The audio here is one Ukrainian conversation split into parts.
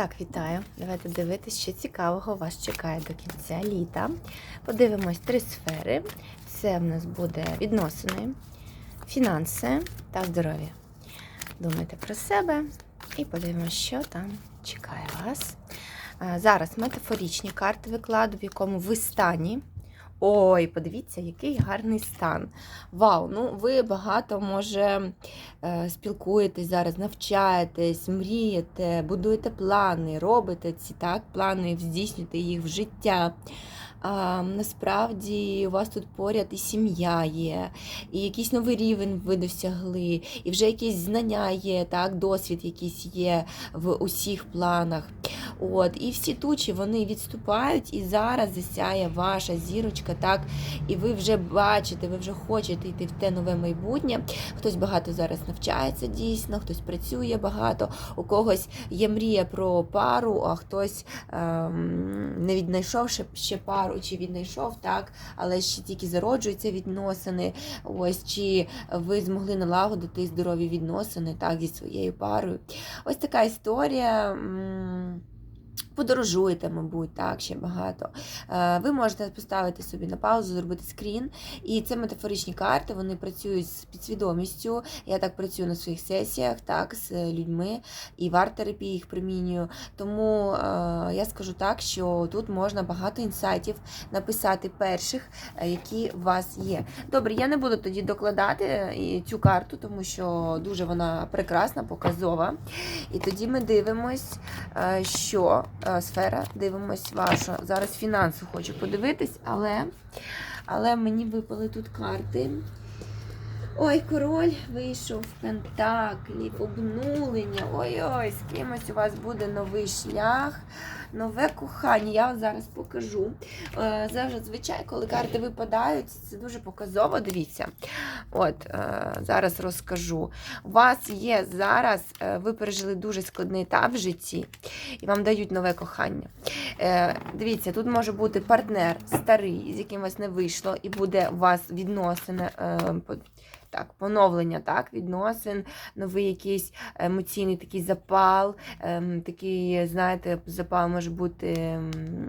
Так, вітаю. Давайте дивитися, що цікавого вас чекає до кінця літа. Подивимось три сфери. Це в нас буде відносини, фінанси та здоров'я. Думайте про себе і подивимось, що там чекає вас. Зараз метафорічні карти викладу, в якому ви стані. Ой, подивіться, який гарний стан. Вау! Ну ви багато може е, спілкуєтесь зараз, навчаєтесь, мрієте, будуєте плани, робите ці так, плани, здійснюєте їх в життя. А, насправді у вас тут поряд і сім'я є, і якийсь новий рівень ви досягли, і вже якісь знання є, так, досвід якийсь є в усіх планах. От, і всі тучі вони відступають, і зараз засяє ваша зірочка, так, і ви вже бачите, ви вже хочете йти в те нове майбутнє. Хтось багато зараз навчається дійсно, хтось працює багато, у когось є мрія про пару, а хтось ем, не віднайшов ще, ще пару, чи віднайшов, так, але ще тільки зароджуються відносини. Ось чи ви змогли налагодити здорові відносини так, зі своєю парою. Ось така історія. Подорожуєте, мабуть, так, ще багато. Е, Ви можете поставити собі на паузу, зробити скрін. І це метафоричні карти, вони працюють з підсвідомістю. Я так працюю на своїх сесіях, так, з людьми, і в арт-терапії їх примінюю. Тому е, я скажу так, що тут можна багато інсайтів написати перших, е, які у вас є. Добре, я не буду тоді докладати е, цю карту, тому що дуже вона прекрасна, показова. І тоді ми дивимось, е, що е, сфера, дивимось вашу. Зараз фінанси хочу подивитись, але, але мені випали тут карти. Ой, король вийшов пентаклів, обнулення. Ой-ой, з кимось у вас буде новий шлях, нове кохання. Я вам зараз покажу. Е, Зазвичай, коли карти випадають, це дуже показово. Дивіться. От, е, зараз розкажу. У вас є зараз, е, ви пережили дуже складний етап в житті, і вам дають нове кохання. Дивіться, тут може бути партнер старий, з яким вас не вийшло, і буде у вас відносини. Так, поновлення так, відносин, новий якийсь емоційний такий запал, ем, такий, знаєте, запал може бути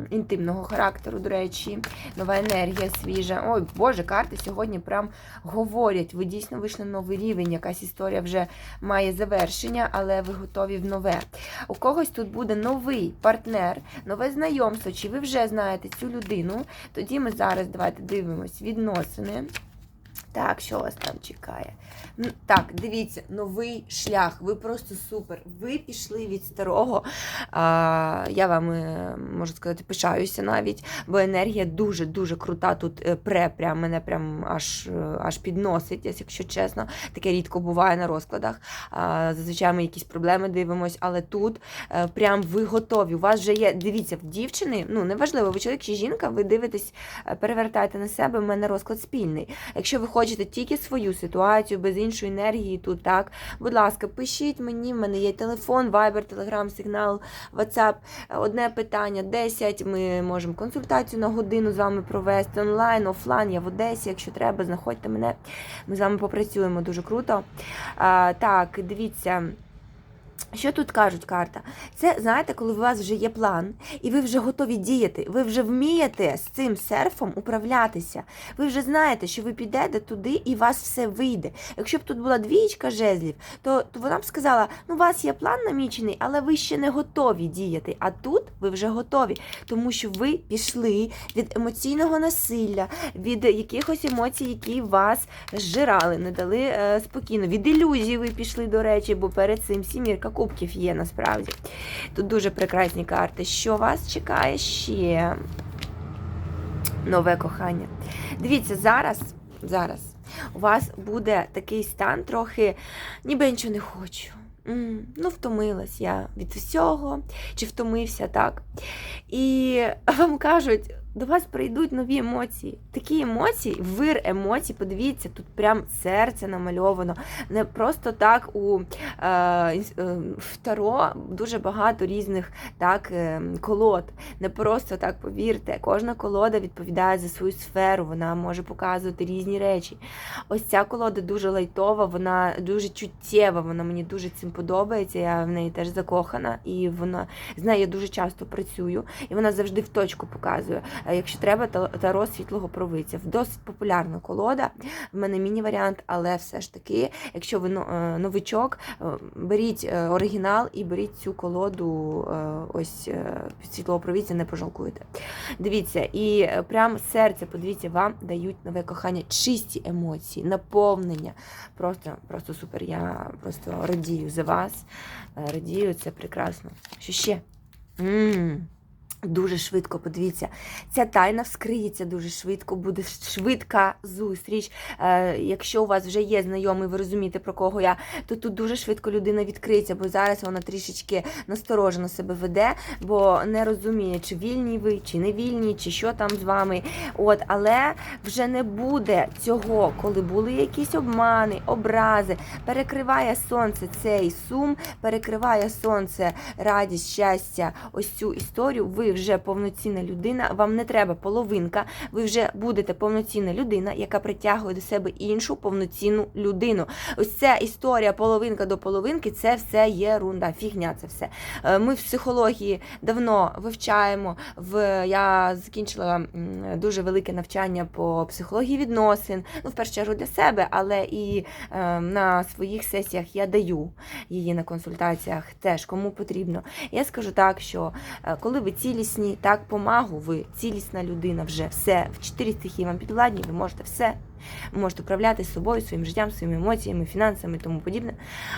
інтимного характеру, до речі, нова енергія свіжа. Ой, Боже, карти сьогодні прям говорять. Ви дійсно вийшли на новий рівень. Якась історія вже має завершення, але ви готові в нове. У когось тут буде новий партнер, нове знайомство. Чи ви вже знаєте цю людину? Тоді ми зараз давайте дивимось відносини. Так, що вас там чекає? Так, дивіться, новий шлях. Ви просто супер. Ви пішли від старого. А, я вам е, можу сказати, пишаюся навіть, бо енергія дуже-дуже крута. Тут е, пре, прям мене прям аж, аж підносить, якщо чесно. Таке рідко буває на розкладах. А, зазвичай ми якісь проблеми дивимося, але тут е, прям ви готові. У вас вже є, дивіться, в дівчини, ну неважливо, ви чоловік чи жінка, ви дивитесь, перевертаєте на себе, в мене розклад спільний. Якщо ви хочете тільки свою ситуацію, без іншої енергії, тут так, будь ласка, пишіть мені, в мене є телефон, вайбер, телеграм, сигнал, ватсап. Одне питання, 10, ми можемо консультацію на годину з вами провести онлайн, офлайн, я в Одесі, якщо треба, знаходьте мене. Ми з вами попрацюємо дуже круто. А, так, дивіться. Що тут кажуть карта? Це знаєте, коли у вас вже є план, і ви вже готові діяти, ви вже вмієте з цим серфом управлятися. Ви вже знаєте, що ви підете туди і у вас все вийде. Якщо б тут була двічка жезлів, то, то вона б сказала: ну, у вас є план намічений, але ви ще не готові діяти. А тут ви вже готові, тому що ви пішли від емоційного насилля, від якихось емоцій, які вас зжирали, не дали е, спокійно. Від ілюзій ви пішли, до речі, бо перед цим сімірка кубків є насправді. Тут дуже прекрасні карти. Що вас чекає ще? Нове кохання. Дивіться, зараз, зараз у вас буде такий стан трохи, ніби я нічого не хочу. Ну, втомилась я від всього, чи втомився, так. І вам кажуть, до вас прийдуть нові емоції. Такі емоції, вир емоцій, подивіться, тут прям серце намальовано. Не просто так у е, е, в Таро дуже багато різних так, е, колод. Не просто так, повірте. Кожна колода відповідає за свою сферу, вона може показувати різні речі. Ось ця колода дуже лайтова, вона дуже чуттєва, вона мені дуже цим подобається. Я в неї теж закохана, і вона з нею дуже часто працюю, і вона завжди в точку показує. Е, Якщо треба, таро світлого провидця. Досить популярна колода. В мене міні-варіант, але все ж таки, якщо ви е, новичок, е, беріть оригінал і беріть цю колоду ось світлого провидця, не пожалкуєте. Дивіться, і прям серце, подивіться, вам дають нове кохання, чисті емоції, наповнення. Просто, просто супер. Я просто радію за вас. Радію, це прекрасно. Що ще? м Дуже швидко, подивіться, ця тайна вскриється дуже швидко, буде швидка зустріч. Е, якщо у вас вже є знайомий, ви розумієте, про кого я, то тут дуже швидко людина відкриється, бо зараз вона трішечки насторожено себе веде, бо не розуміє, чи вільні ви, чи не вільні, чи що там з вами. От, але вже не буде цього, коли були якісь обмани, образи. Перекриває сонце цей сум, перекриває сонце радість, щастя, ось цю історію. Ви вже повноцінна людина. Вам не треба половинка. Ви вже будете повноцінна людина, яка притягує до себе іншу повноцінну людину. Ось ця історія половинка до половинки це все є рунда, фігня. Це все. Е, Ми в психології давно вивчаємо. В я закінчила дуже велике навчання по психології відносин. Ну, в першу чергу для себе, але і е, на своїх сесіях я даю її на консультаціях теж кому потрібно. Я скажу так, що е, коли ви цілісні, так по магу, ви цілісна людина вже все в чотири стихії вам підвладні, ви можете все. Ви можете управляти собою, своїм життям, своїми емоціями, фінансами і тому подібне.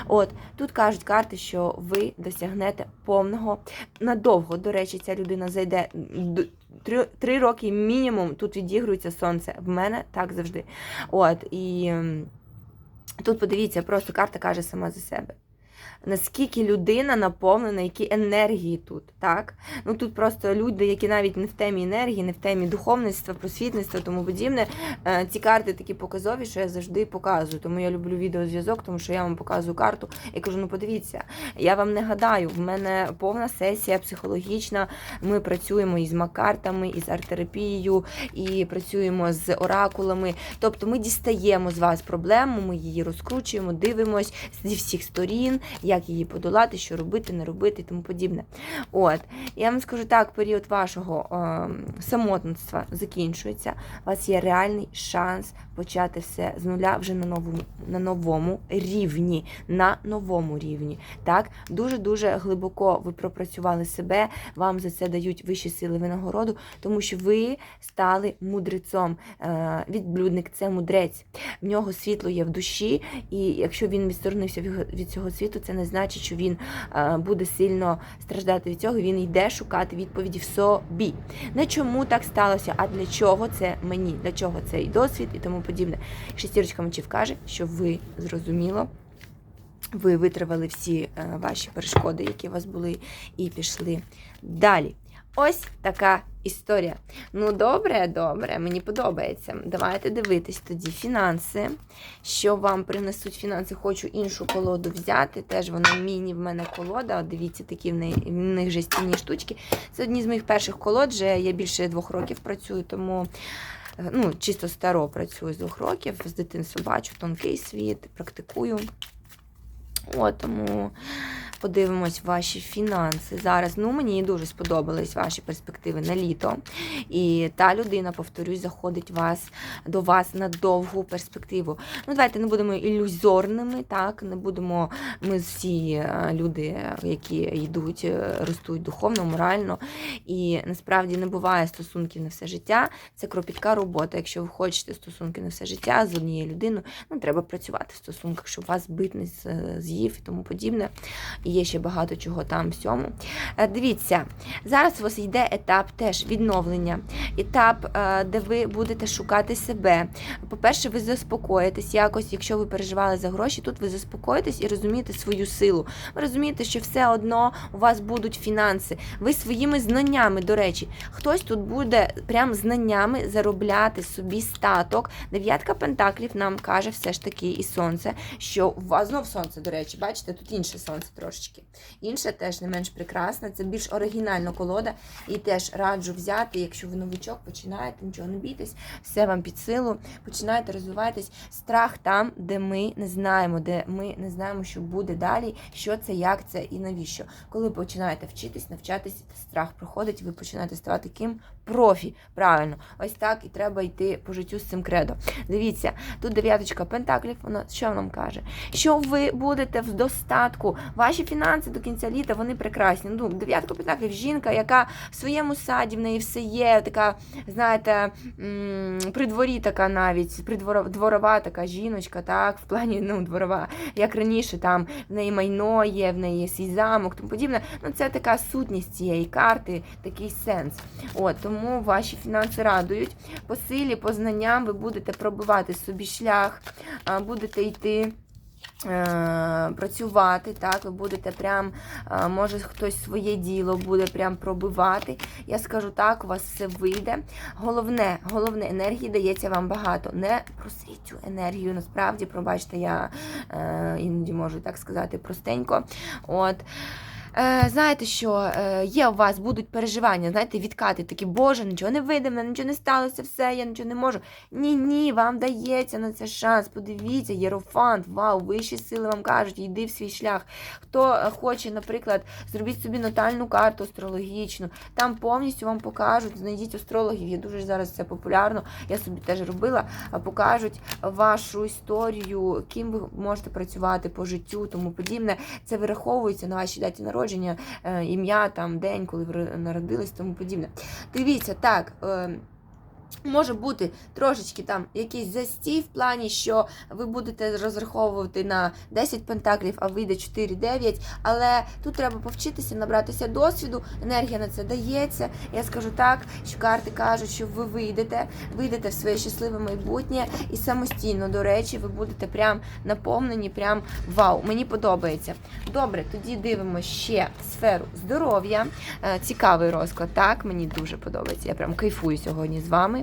От тут кажуть карти, що ви досягнете повного надовго. До речі, ця людина зайде три, три роки мінімум. Тут відігрується сонце. В мене так завжди. От і тут подивіться, просто карта каже сама за себе. Наскільки людина наповнена, які енергії тут, так? Ну тут просто люди, які навіть не в темі енергії, не в темі духовництва, просвітництва, тому подібне. Е, Ці карти такі показові, що я завжди показую. Тому я люблю відеозв'язок, тому що я вам показую карту і кажу: ну подивіться, я вам не гадаю, в мене повна сесія психологічна. Ми працюємо із макартами, із арт-терапією, і працюємо з оракулами. Тобто ми дістаємо з вас проблему, ми її розкручуємо, дивимось зі всіх сторін, як її подолати, що робити, не робити і тому подібне. От, я вам скажу так, період вашого е, самотництва закінчується. У вас є реальний шанс почати все з нуля вже на новому, на новому рівні. На новому рівні. Так, дуже-дуже глибоко ви пропрацювали себе, вам за це дають вищі сили винагороду, тому що ви стали мудрецом. Е, Відблюдник це мудрець. В нього світло є в душі, і якщо він відсторонився від- цього світу, це не значить, що він е, буде сильно страждати від цього. Він йде шукати відповіді в собі. Не чому так сталося, а для чого це мені, для чого цей досвід і тому подібне. Шестірочка мечів каже, що ви зрозуміло. Ви витривали всі е, ваші перешкоди, які у вас були, і пішли далі. Ось така історія. Ну, добре, добре, мені подобається. Давайте дивитись тоді фінанси. Що вам принесуть фінанси? Хочу іншу колоду взяти. Теж вона міні в мене колода. От дивіться, такі в неї в них жестяні штучки. Це одні з моїх перших колод. Вже я більше двох років працюю, тому. Е, Ну, чисто старо працюю з двох років, з дитинства бачу тонкий світ, практикую. О, тому подивимось ваші фінанси. Зараз ну, мені дуже сподобались ваші перспективи на літо. І та людина, повторюсь, заходить вас, до вас на довгу перспективу. Ну, давайте не будемо ілюзорними, так, не будемо ми всі е, люди, які йдуть, е, ростуть духовно, морально. І насправді не буває стосунків на все життя. Це кропітка робота. Якщо ви хочете стосунки на все життя з однією людиною, ну треба працювати в стосунках, щоб вас бит не з'їв і тому подібне. І є ще багато чого там всьому. Е, Дивіться, зараз у вас йде етап теж відновлення, етап, е, де ви будете шукати себе. По-перше, ви заспокоїтесь якось, якщо ви переживали за гроші, тут ви заспокоїтесь і розумієте свою силу. Ви розумієте, що все одно у вас будуть фінанси. Ви своїми знаннями, до речі, хтось тут буде прям знаннями заробляти собі статок. Дев'ятка пентаклів нам каже все ж таки і сонце, що у вас знов сонце, до речі, бачите, тут інше сонце трошечки. Інше теж не менш прекрасне, це більш оригінальна колода. І теж раджу взяти, якщо ви новичок, починаєте, нічого не бійтесь, все вам під силу, починаєте розвиватись. Страх там, де ми не знаємо, де ми не знаємо, що буде далі, що це, як це і навіщо. Коли починаєте вчитись, навчатись, страх проходить, ви починаєте ставати ким? Профі. Правильно, ось так і треба йти по життю з цим кредо. Дивіться, тут дев'яточка пентаклів, вона що нам каже? Що ви будете в достатку, ваші фінанси до кінця літа вони прекрасні. Ну, дев'ятка пентаклів, жінка, яка в своєму саді в неї все є, така, знаєте, при дворі така навіть, придворова така жіночка, так, в плані ну, дворова, як раніше, там в неї майно є, в неї є свій замок, тому подібне. Ну, це така сутність цієї карти, такий сенс. От, тому ваші фінанси радують. По силі, по знанням ви будете пробивати собі шлях, будете йти. е, Працювати, так, ви будете прям, може хтось своє діло буде прям пробивати. Я скажу так, у вас все вийде. Головне, головне, енергії дається вам багато. Не просіть цю енергію. Насправді, пробачте, я е, іноді можу так сказати простенько. От. Е, знаєте що, е, є у вас будуть переживання, знаєте, відкати такі, Боже, нічого не вийде, мене нічого не сталося, все, я нічого не можу. Ні, ні, вам дається на це шанс. Подивіться, єрофант, вау, вищі сили вам кажуть, йди в свій шлях. Хто е, хоче, наприклад, зробіть собі натальну карту астрологічну, там повністю вам покажуть, знайдіть астрологів, є дуже зараз це популярно. Я собі теж робила, покажуть вашу історію, ким ви можете працювати по життю, тому подібне. Це вираховується на вашій даті народження, е, ім'я, там, день, коли ви народились, тому подібне. Дивіться, так. Може бути трошечки там якийсь застій в плані, що ви будете розраховувати на 10 пентаклів, а вийде 4-9. Але тут треба повчитися, набратися досвіду. Енергія на це дається. Я скажу так, що карти кажуть, що ви вийдете, вийдете в своє щасливе майбутнє і самостійно, до речі, ви будете прям наповнені, прям вау, мені подобається. Добре, тоді дивимося ще сферу здоров'я. Е, Цікавий розклад, так, мені дуже подобається. Я прям кайфую сьогодні з вами.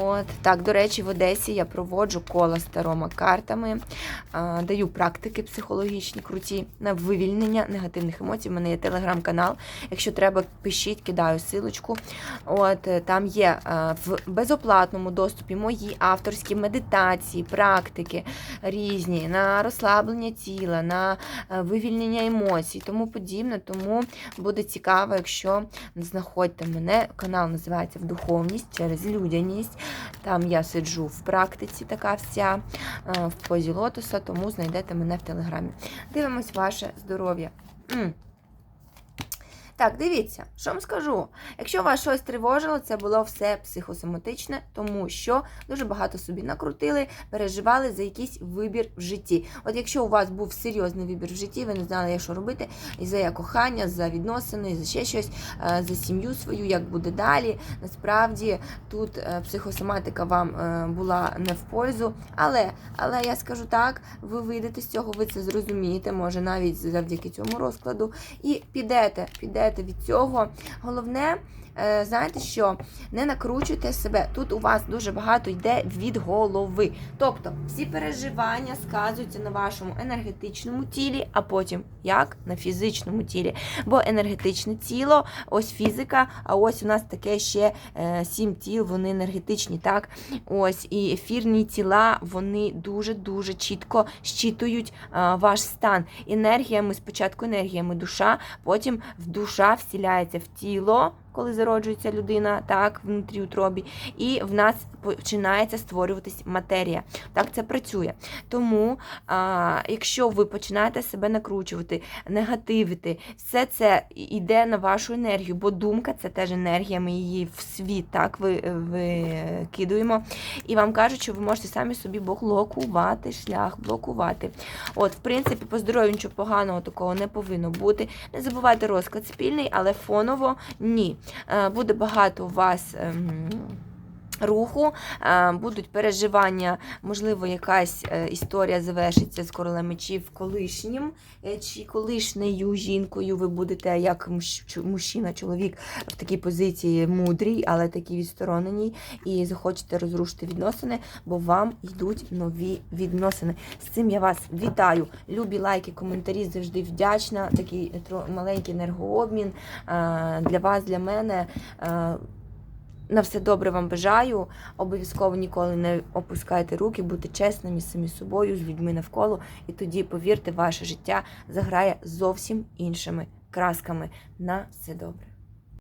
От так, до речі, в Одесі я проводжу кола з тарома картами, даю практики психологічні, круті на вивільнення негативних емоцій. У мене є телеграм-канал. Якщо треба, пишіть, кидаю силочку. От е, там є е, в безоплатному доступі мої авторські медитації, практики різні на розслаблення тіла, на е, вивільнення емоцій, тому подібне. Тому буде цікаво, якщо знаходьте мене. Канал називається В духовність через людяність. Там я сиджу в практиці, така вся е, в позі лотоса, тому знайдете мене в телеграмі. Дивимось ваше здоров'я. Так, дивіться, що вам скажу. Якщо вас щось тривожило, це було все психосоматичне, тому що дуже багато собі накрутили, переживали за якийсь вибір в житті. От якщо у вас був серйозний вибір в житті, ви не знали, що робити, і за кохання, за відносини, за ще щось, е, за сім'ю свою, як буде далі. Насправді тут е, психосоматика вам е, була не в пользу. Але, але я скажу так, ви вийдете з цього, ви це зрозумієте, може навіть завдяки цьому розкладу, і підете, підете від цього. Головне, знаєте що, не накручуйте себе. Тут у вас дуже багато йде від голови. Тобто всі переживання сказуються на вашому енергетичному тілі, а потім як на фізичному тілі. Бо енергетичне тіло, ось фізика, а ось у нас таке ще е, сім тіл, вони енергетичні, так? Ось і ефірні тіла, вони дуже-дуже чітко щитують е, ваш стан. Енергіями, спочатку енергіями душа, потім душа всіляється в тіло. Коли зароджується людина, так, внутрі утробі, і в нас починається створюватись матерія. Так це працює. Тому, а, якщо ви починаєте себе накручувати, негативити, все це йде на вашу енергію, бо думка це теж енергія, ми її в світ так ви, викидуємо. І вам кажуть, що ви можете самі собі блокувати шлях, блокувати. От, в принципі, по здоров'ю нічого поганого такого не повинно бути. Не забувайте розклад спільний, але фоново ні. Е, Буде багато у вас. Руху е, будуть переживання, можливо, якась е, історія завершиться з королем мечів колишнім е, чи колишнею жінкою. Ви будете як мужчина, чоловік в такій позиції мудрій, але такій відстороненій, і захочете розрушити відносини, бо вам йдуть нові відносини. З цим я вас вітаю. Любі лайки, коментарі завжди вдячна. Такий маленький енергообмін для вас, для мене. На все добре вам бажаю. Обов'язково ніколи не опускайте руки, будьте чесними з самі собою, з людьми навколо. І тоді, повірте, ваше життя заграє зовсім іншими красками. На все добре.